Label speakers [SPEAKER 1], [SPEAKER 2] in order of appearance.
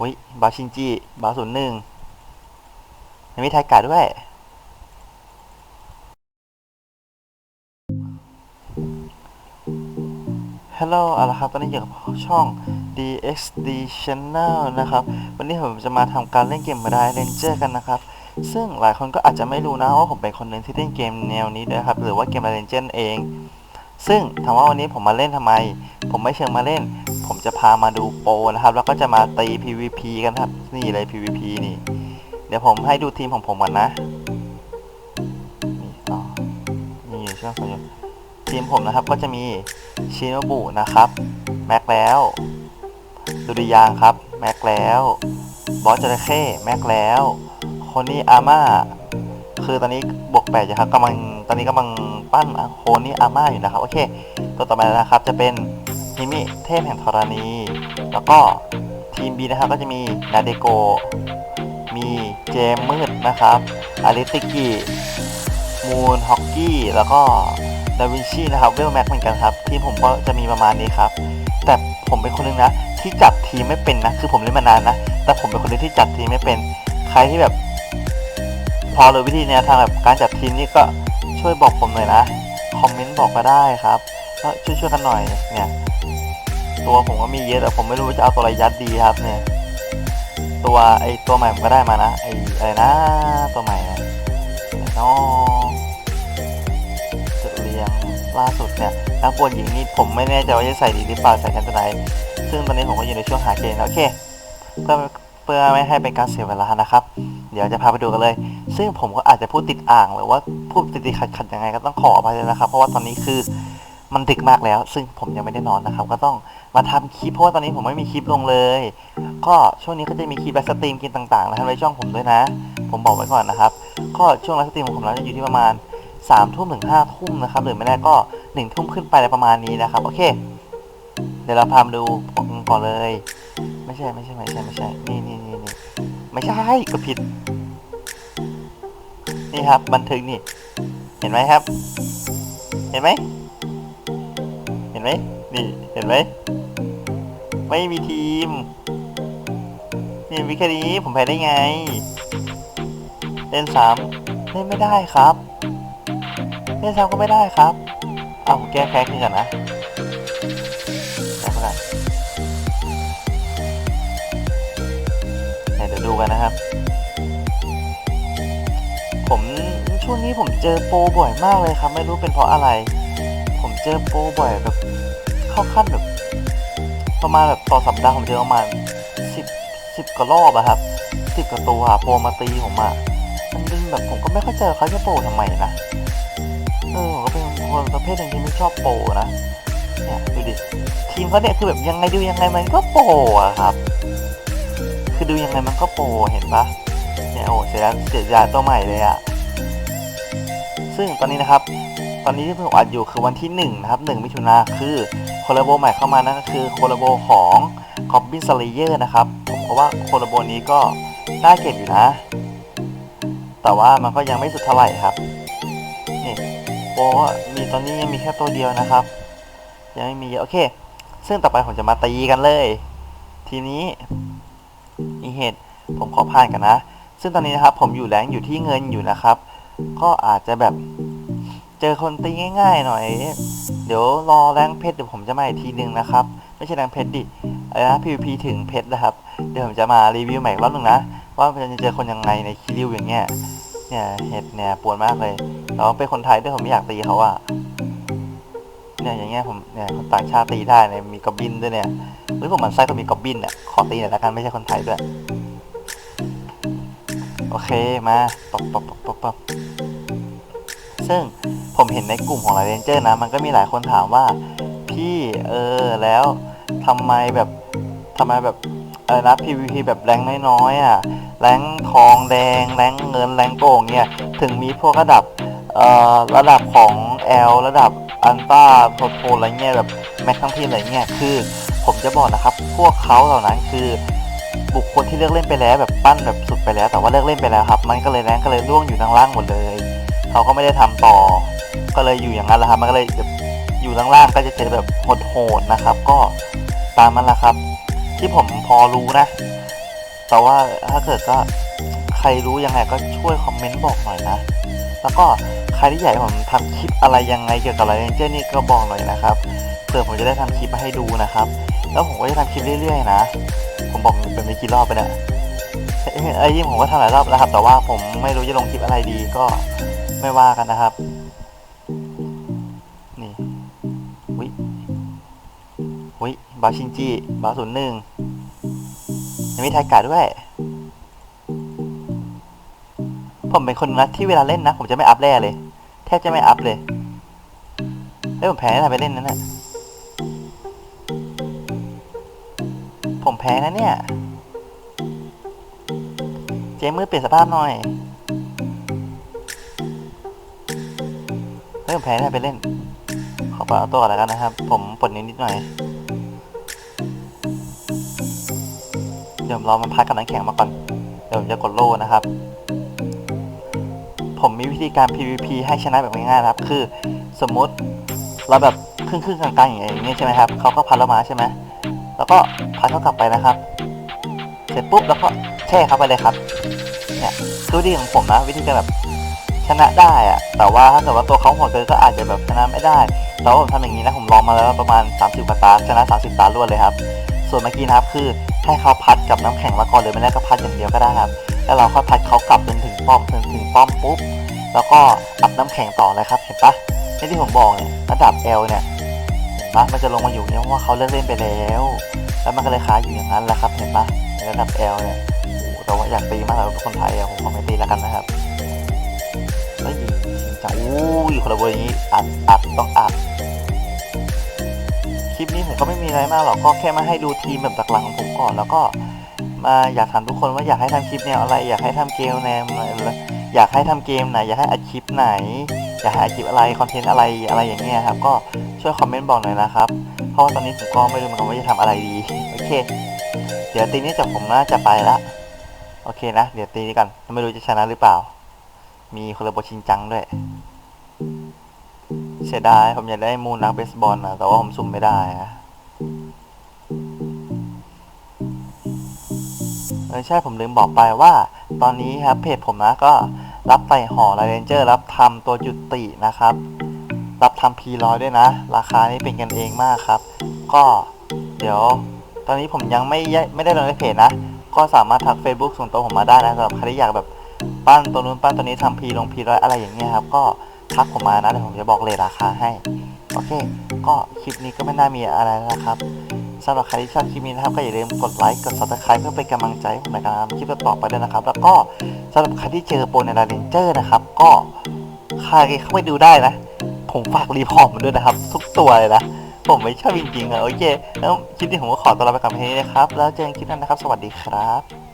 [SPEAKER 1] อุ้ย บาชินจิ บาศูนย์หนึ่งยังมีไทยกาด้วย ฮัลโหลเอาละครับ ตอนนี้อยู่กับช่อง DXD Channel นะครับ วันนี้ผมจะมาทำการเล่นเกม r i Ranger กันนะครับ ซึ่งหลายคนก็อาจจะไม่รู้นะว่าผมเป็นคนหนึ่งที่เล่นเกมแนวนี้ด้วยครับ หรือว่าเกม r i Ranger เอง ซึ่งถามว่าวันนี้ผมมาเล่นทำไม ผมไม่เชิงมาเล่น ผมจะพามาดูโปรนะครับ แล้วก็จะมาตี PVP กันครับ นี่เลย PVP นี่ เดี๋ยวผมให้ดูทีมของผมก่อนนะ นี่นี่ช่วงคนอยู่ทีมผมนะครับก็จะมีชิโนบุนะครับ แม็กแล้วดุริยางค์ครับ แม็กแล้ว บอสจระเข้แม็กแล้ว คนนี้อาม่า คือตอนนี้บวกแปดอยู่ครับกำลัง ตอนนี้กำลังปั้นโคนนี้อาม่าอยู่นะครับ โอเค ตัวต่อมานะครับจะเป็นฮิมิเทพแห่งธรณี แล้วก็ทีม B นะครับก็จะมีนาเดโก มีเจมมืดนะครับอาริติกิมูนฮอกกี้แล้วก็ดาวินชีนะครับเวลแม็กเหมือนกันครับ ทีมผมก็จะมีประมาณนี้ครับ แต่ผมเป็นคนหนึงนะ ที่จัดทีมไม่เป็นนะ คือผมเล่นมานานนะ แต่ผมเป็นคนนึงที่จัดทีมไม่เป็น ใครที่แบบ พอรู้วิธีแนวทางแบบการจัดทีมนี่ก็ ช่วยบอกผมหน่อยนะ คอมเมนต์บอกก็ได้ครับก็ช่วยช่วยๆกันหน่อยเนี่ย ตัวผมก็มีเยอะแต่ผมไม่รู้ว่าจะเอาตัวอะไรยัดดีครับ เนี่ย ตัวไอตัวใหม่ผมก็ได้มานะไออะไรนะ ตัวใหม่นะน้องจุดเลี้ยงล่าสุดเนี่ยนักบวชหญิงนี่ผมไม่แน่ใจว่าจะใส่ดีหรือเปล่าใส่กันตัวไหนซึ่งตอนนี้ผมก็อยู่ในช่วงหาเกณฑ์โอเค เพื่อเพื่อไม่ให้เป็นการเสียเวลานะครับ เดี๋ยวจะพาไปดูกันเลย ซึ่งผมก็อาจจะพูดติดอ่างหรือว่าพูดติดติดขัดขัดยังไงก็ต้องขออภัยเลยนะครับ เพราะว่าตอนนี้คือมันดึกมากแล้ว ซึ่งผมยังไม่ได้นอนนะครับ ก็ต้องมาทำคลิปเพราะว่าตอนนี้ผมไม่มีคลิปลงเลย ก็ช่วงนี้ก็จะมีคลิปไลฟ์สตรีมกินต่างๆนะครับในช่องผมด้วยนะ ผมบอกไว้ก่อนนะครับ ก็ช่วงไลฟ์สตรีมของผมแล้วจะอยู่ที่ประมาณ3ามทุ่มถึงห้าทุ่มนะครับหรือไม่แน่ก็1นึ่ทุ่มขึ้นไปอะไรประมาณนี้นะครับ โอเค เดี๋ยวเราพามาดูก่อนเลย ไม่ใช่ไม่ใช่ไม่ใช่ไม่ใช่นี่นี่ ไม่ใช่ก็ผิด นี่ครับ บันทึกนี่ เห็นไหมครับ เห็นไหม เห็นไหม นี่ เห็นไหม ไม่มีทีม นี่วิแค่นี้ผมแพ้ได้ไง เล่นสามเล่นไม่ได้ครับ เล่นสามก็ไม่ได้ครับ เอาผมแก้แพ้ขึ้นกันนะ ดี๋ยวดูกันนะครับ ผมช่วงนี้ผมเจอโปรบ่อยมากเลยครับ ไม่รู้เป็นเพราะอะไร ผมเจอโปรบ่อยแบบเข้าขั้นแบบ ประมาณแบบต่อสัปดาห์ผมเจอประมาณสิบสิบกว่ารอบอะครับสิบกว่าตัวโปรมาตีผมอะมันเป็นแบบผมก็ไม่เข้าใจเขาจะโปรทำไมนะเออผมก็เป็นคนประเภทหนึ่งที่ไม่ชอบโปรนะเนี่ยดูดิทีมเขาเนี่ยคือแบบยังไงดูยังไงมันก็โปรอะครับ คือดูยังไงมันก็โปรเห็นปะเนี่ยโอ้เสียดายเสียดายตัวใหม่เลยอะซึ่งตอนนี้นะครับ ตอนนี้ที่ผมอัดอยู่คือวันที่หนึ่งนะครับหนึ่งมิถุนาคือโคลาโบใหม่เข้ามานั่นก็คือโคลาโบของ g o b b i n Slayer นะครับผมก็ว่าโคลาโบนี้ก็น่าเก็บอยู่นะ แต่ว่ามันก็ยังไม่สุดเท่าไหร่ครับนี่โบมีตอนนี้ยังมีแค่ตัวเดียวนะครับ ยังไม่มีเยอะโอเค ซึ่งต่อไปผมจะมาตีกันเลย ทีนี้ เหตุ ผมขอผ่านกันนะ ซึ่งตอนนี้นะครับ ผมอยู่แรงอยู่ที่เงินอยู่นะครับ ก็อาจจะแบบเจอคนตีง่าย ๆ หน่อย เดี๋ยวรอแรงเพชรเดี๋ยวผมจะมาอีกทีนึงนะครับ ไม่ใช่แรงเพชรดิอะไรนะ PVP ถึงเพชรนะครับ เดี๋ยวผมจะมารีวิวใหม่อีกรอบนึงนะ ว่าจะเจอคนยังไงในคิริวอย่างเงี้ย เนี่ยเห็ดเนี่ยปวดมากเลยแล้วเป็นคนไทยด้วยผมไม่อยากตีเขาอะเนี่ยอย่างเงี้ยผมเนี่ยคนต่างชาติตีได้เนี่ยมีกอบบินด้วยเนี่ยเฮ้ยผมหมันไส้ก็มีกอบบินเนี่ยขอตีหน่อยละกันไม่ใช่คนไทยด้วย อเคมาปบปบปบปบปบซึ่งผมเห็นในกลุ่มของไลเรนเจอร์นะ มันก็มีหลายคนถามว่า พี่เออแล้วทำไมแบบทำไมแบบเออนะ PVP แบบแรงน้อยๆอะแรงทองแดงแรงเงินแรงโก่งเนี่ยถึงมีพวกระดับเอ่อระดับของ L ระดับอันต้าโทโทอะไรเงี้ยแบบแม็กทั้งทีอะไรเงี้ยคือ ผมจะบอกนะครับ พวกเขาเหล่านั้นคือ บุคคลที่เลือกเล่นไปแล้วแบบปั้นแบบสุดไปแล้ว แต่ว่าเลิกเล่นไปแล้วครับ มันก็เลยแรงก็เลยล่วงอยู่ทางล่างหมดเลย เขาก็ไม่ได้ทำต่อ ก็เลยอยู่อย่างนั้นแหละครับ มันก็เลยอยู่ล่างก็จะเจอแบบโหดๆนะครับ ก็ตามมันแหละครับ ที่ผมพอรู้นะ แต่ว่าถ้าเกิดก็ใครรู้ยังไงก็ช่วยคอมเมนต์บอกหน่อยนะ แล้วก็ใครที่อยากให้ผมทำคลิปอะไรยังไงเกี่ยวกับอะไรเจอร์นี่ก็บอกหน่อยนะครับ ผื่อผมจะได้ทำคลิปมาให้ดูนะครับ แล้วผมก็จะทำคลิปเรื่อยๆนะ ผมบอกเป็นไม่กี่รอบไปนี่ยเอ้ยไอ้ยิ่งผมก็ทำหลายรอบแล้วครับ แต่ว่าผมไม่รู้จะลงคลิปอะไรดีก็ไม่ว่ากันนะครับ นี่วิวิบาชินจิบาศูนย์หนึ่งยังมีไทยกาด้วย ผมเป็นคนนะที่เวลาเล่นนะ ผมจะไม่อัพแร่เลย แทบจะไม่อัพเลยแล้วผมแพ้นะไปเล่นนั้นนะ ผมแพ้นะเนี่ย เจมือเปลี่ยนสภาพหน่อยแล้วผมแพ้นะไปเล่น ขอปเอาตัวก่อนแล้วกันนะครับ ผมปลดนิ้วนิดหน่อยเดี๋ยวรอมันพักกับน้ำแข็งมาก่อน เดี๋ยวผมจะกดโล่นะครับ ผมมีวิธีการ PVP ให้ชนะแบบง่ายๆนะครับ คือสมมติเราแบบครึ่งครึ่งๆกลางๆอย่างเงี้ยใช่ไหมครับเขาก็พัดเรามาใช่ไหม แล้วก็พัดเขากลับไปนะครับ เสร็จปุ๊บแล้วก็แช่เขาไปเลยครับ เนี่ยคือวิธีของผมนะวิธีการแบบชนะได้อะแต่ว่าถ้าเกิดว่าตัวเขาโหดเกินก็อาจจะแบบชนะไม่ได้แต่ว่าผมทำอย่างนี้นะผมลองมาแล้วประมาณ 30กว่าตาชนะ 30 ตารวดเลยครับ ส่วนเมื่อกี้นะครับคือให้เขาพัดกับน้ำแข็งมาก่อนเลยไม่ได้ก็พัดอย่างเดียวก็ได้ครับ แล้วเราค่อยพัดเขากลับจนถึงป้อมจนถึงป้อมปุ๊บ แล้วก็อัดน้ำแข็งต่อเลยครับ เห็นปะนี่ที่ผมบอกเนี่ยระดับ L เนี่ย ปะมันจะลงมาอยู่เนี่ยเพราะว่าเขาเลิกเล่นไปแล้ว แล้วมันก็เลยค้างอยู่อย่างนั้นแหละครับเห็นปะในระดับ L เนี่ยโอ้โหแต่ว่าอยากตีมากเลยคนไทยอะผมขอไม่ตีแล้วกันนะครับแล้วยิงจะอู้ยคนละเวอร์นี้อัดอัดต้องอัดคลิปนี้ผมก็ไม่มีอะไรมากหรอกก็แค่มาให้ดูทีมแบบหลักๆของผมก่อนแล้วก็มาอยากถามทุกคนว่าอยากให้ทำคลิปแนวอะไร อยากให้ทำเกมแนวอะไรอยากให้ทำเกมไหน อยากให้อัดคลิปไหน อยากให้อัดคลิปอะไรคอนเทนต์อะไรอะไรอย่างเงี้ยครับ ก็ช่วยคอมเมนต์บอกหน่อยนะครับ เพราะว่าตอนนี้ผมก็ไม่รู้เหมือนกันว่าจะทำอะไรดี โอเค เดี๋ยวตีนี้จากผมน่าจะไปละโอเคนะ เดี๋ยวตีนี้กันไม่รู้จะชนะหรือเปล่า มีคนละบชิงจังด้วยเสียดายผมอยากได้มูลนักเบสบอลนะแต่ว่าผมสุ่มไม่ได้อะเออใช่ผมลืมบอกไปว่า ตอนนี้ครับเพจผมนะก็ รับใส่ห่อไลเรนเจอร์รับทำตัวจุตินะครับ รับทำพีร้อยด้วยนะ ราคานี้เป็นกันเองมากครับ ก็เดี๋ยว ตอนนี้ผมยังไม่ยไม่ได้ลงในเพจนะ ก็สามารถทัก Facebook ส่วนตัวผมมาได้นะสำหรับใครที่อยากแบบปั้นตัวนู้นปั้นตัวนี้ทำพีลงพีร้อยอะไรอย่างเงี้ยครับ ก็ทักผมมานะเดี๋ยวผมจะบอกเลยราคาให้ โอเค ก็คลิปนี้ก็ไม่น่ามีอะไรแล้วนะครับ สำหรับใครที่ชอบคลิปนี้นะครับก็อย่าลืมกดไลค์กด subscribe เพื่อเป็นกำลังใจให้ผมในการทำคลิปต่อไปด้วยนะครับ แล้วก็สำหรับใครที่เจอโปรในลาเรนเจอร์นะครับ ก็ใครเข้าไปดูได้นะ ผมฝากรีพอร์ตมันด้วยนะครับ ทุกตัวเลยนะ ผมไม่ชอบจริงๆอะโอเค แล้วคลิปนี้ผมก็ขอตัวลาไปก่อนเพียงนี้นะครับ แล้วเจอกันคลิปหน้านะครับ สวัสดีครับ